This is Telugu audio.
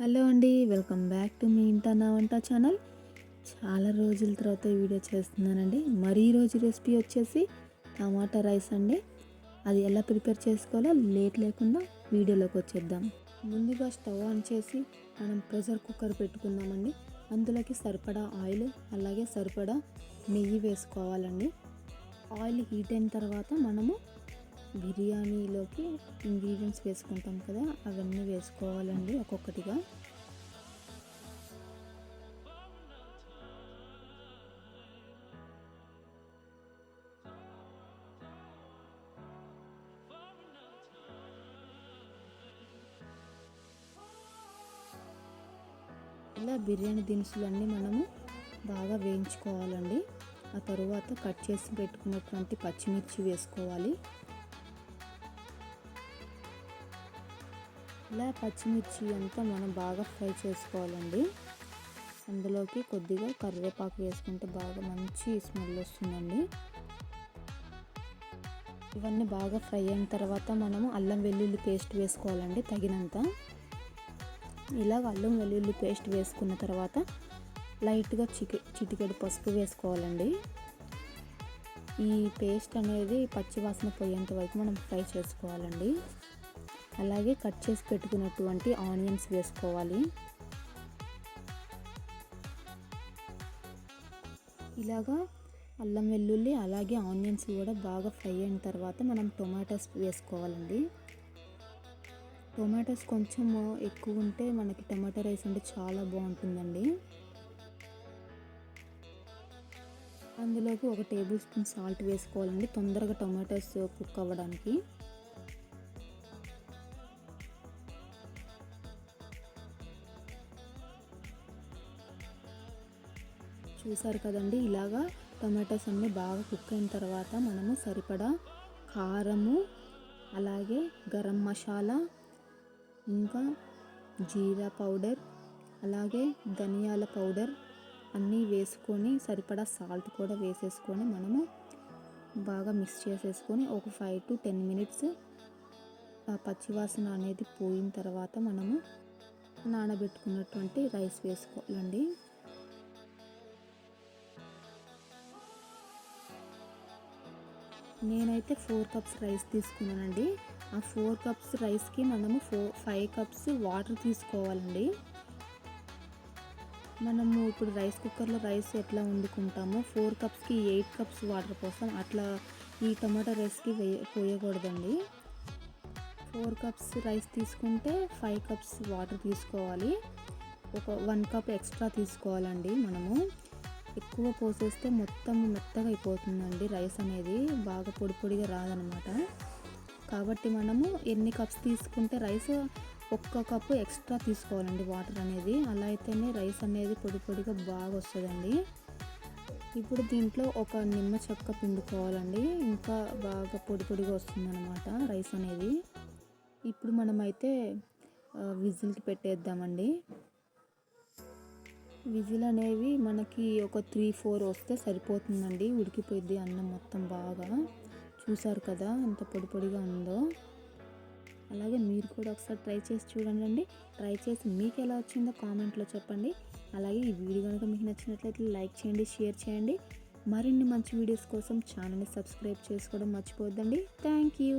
హలో అండి వెల్కమ్ బ్యాక్ టు మీ ఇంట నా వంట ఛానల్. చాలా రోజుల తర్వాత ఈ వీడియో చేస్తున్నానండి. మరి ఈ రోజు రెసిపీ వచ్చేసి టమాటా రైస్ అండి. అది ఎలా ప్రిపేర్ చేసుకోవాలో లేట్ లేకుండా వీడియోలోకి వచ్చేద్దాం. ముందుగా స్టవ్ ఆన్ చేసి మనం ప్రెషర్ కుక్కర్ పెట్టుకుందామండి అందులోకి సరిపడా ఆయిల్ అలాగే సరిపడా నెయ్యి వేసుకోవాలండి. ఆయిల్ హీట్ అయిన తర్వాత మనము బిర్యానీలోకి ఇంగ్రీడియంట్స్ వేసుకుంటాం కదా అవన్నీ వేసుకోవాలండి ఒక్కొక్కటిగా. ఇలా బిర్యానీ దినుసులన్నీ మనము బాగా వేయించుకోవాలండి. ఆ తరువాత కట్ చేసి పెట్టుకున్నటువంటి పచ్చిమిర్చి వేసుకోవాలి. ఇలా పచ్చిమిర్చి అంతా మనం బాగా ఫ్రై చేసుకోవాలండి. అందులోకి కొద్దిగా కరివేపాకు వేసుకుంటే బాగా మంచి స్మెల్ వస్తుందండి. ఇవన్నీ బాగా ఫ్రై అయిన తర్వాత మనము అల్లం వెల్లుల్లి పేస్ట్ వేసుకోవాలండి తగినంత. ఇలా అల్లం వెల్లుల్లి పేస్ట్ వేసుకున్న తర్వాత లైట్గా చికె చిటికెడు పసుపు వేసుకోవాలండి. ఈ పేస్ట్ అనేది పచ్చివాసన పోయేంత వరకు మనం ఫ్రై చేసుకోవాలండి. అలాగే కట్ చేసి పెట్టుకున్నటువంటి ఆనియన్స్ వేసుకోవాలి. ఇలాగా అల్లం వెల్లుల్లి అలాగే ఆనియన్స్ కూడా బాగా ఫ్రై అయిన తర్వాత మనం టొమాటోస్ వేసుకోవాలండి. టొమాటోస్ కొంచెం ఎక్కువ ఉంటే మనకి టమాటో రైస్ అంటే చాలా బాగుంటుందండి. అందులోకి ఒక టేబుల్ స్పూన్ సాల్ట్ వేసుకోవాలండి తొందరగా టొమాటోస్ కుక్ అవ్వడానికి. చూసారు కదండి. ఇలాగా టమాటోస్ అన్నీ బాగా కుక్ అయిన తర్వాత మనము సరిపడా కారము అలాగే గరం మసాలా ఇంకా జీరా పౌడర్ అలాగే ధనియాల పౌడర్ అన్నీ వేసుకొని సరిపడా సాల్ట్ కూడా వేసేసుకొని మనము బాగా మిక్స్ చేసేసుకొని ఒక ఫైవ్ టు టెన్ మినిట్స్ ఆ పచ్చివాసన అనేది పోయిన తర్వాత మనము నానబెట్టుకున్నటువంటి రైస్ వేసుకోవాలండి. నేనైతే ఫోర్ కప్స్ రైస్ తీసుకున్నానండి. ఆ ఫోర్ కప్స్ రైస్కి మనము ఫోర్ ఫైవ్ కప్స్ వాటర్ తీసుకోవాలండి. మనము ఇప్పుడు రైస్ కుక్కర్లో రైస్ ఎట్లా వండుకుంటామో ఫోర్ కప్స్కి ఎయిట్ కప్స్ వాటర్ పోస్తాం. అట్లా ఈ టమాటా రైస్కి వేయ పోయకూడదండి. ఫోర్ కప్స్ రైస్ తీసుకుంటే ఫైవ్ కప్స్ వాటర్ తీసుకోవాలి. ఒక వన్ కప్ ఎక్స్ట్రా తీసుకోవాలండి మనము. ఎక్కువ పోసేస్తే మొత్తం మెత్తగా అయిపోతుందండి రైస్ అనేది. బాగా పొడి పొడిగా రాదనమాట. కాబట్టి మనము ఎన్ని కప్స్ తీసుకుంటే రైస్ ఒక్క కప్పు ఎక్స్ట్రా తీసుకోవాలండి వాటర్ అనేది. అలా అయితేనే రైస్ అనేది పొడి పొడిగా బాగా వస్తుందండి. ఇప్పుడు దీంట్లో ఒక నిమ్మ చెక్క పిండుకోవాలండి. ఇంకా బాగా పొడి పొడిగా వస్తుందన్నమాట రైస్ అనేది. ఇప్పుడు మనమైతే విజిల్కి పెట్టేద్దామండి. విజిల్ అనేవి మనకి ఒక త్రీ ఫోర్ వస్తే సరిపోతుందండి. ఉడికిపోయింది అన్నం మొత్తం బాగా. చూసారు కదా ఎంత పొడి పొడిగా ఉందో. అలాగే మీరు కూడా ఒకసారి ట్రై చేసి చూడండి ట్రై చేసి మీకు ఎలా వచ్చిందో కామెంట్లో చెప్పండి. అలాగే ఈ వీడియో కనుక మీకు నచ్చినట్లయితే లైక్ చేయండి షేర్ చేయండి. మరిన్ని మంచి వీడియోస్ కోసం ఛానల్ని సబ్స్క్రైబ్ చేసుకోవడం మర్చిపోద్దండి థ్యాంక్ యూ.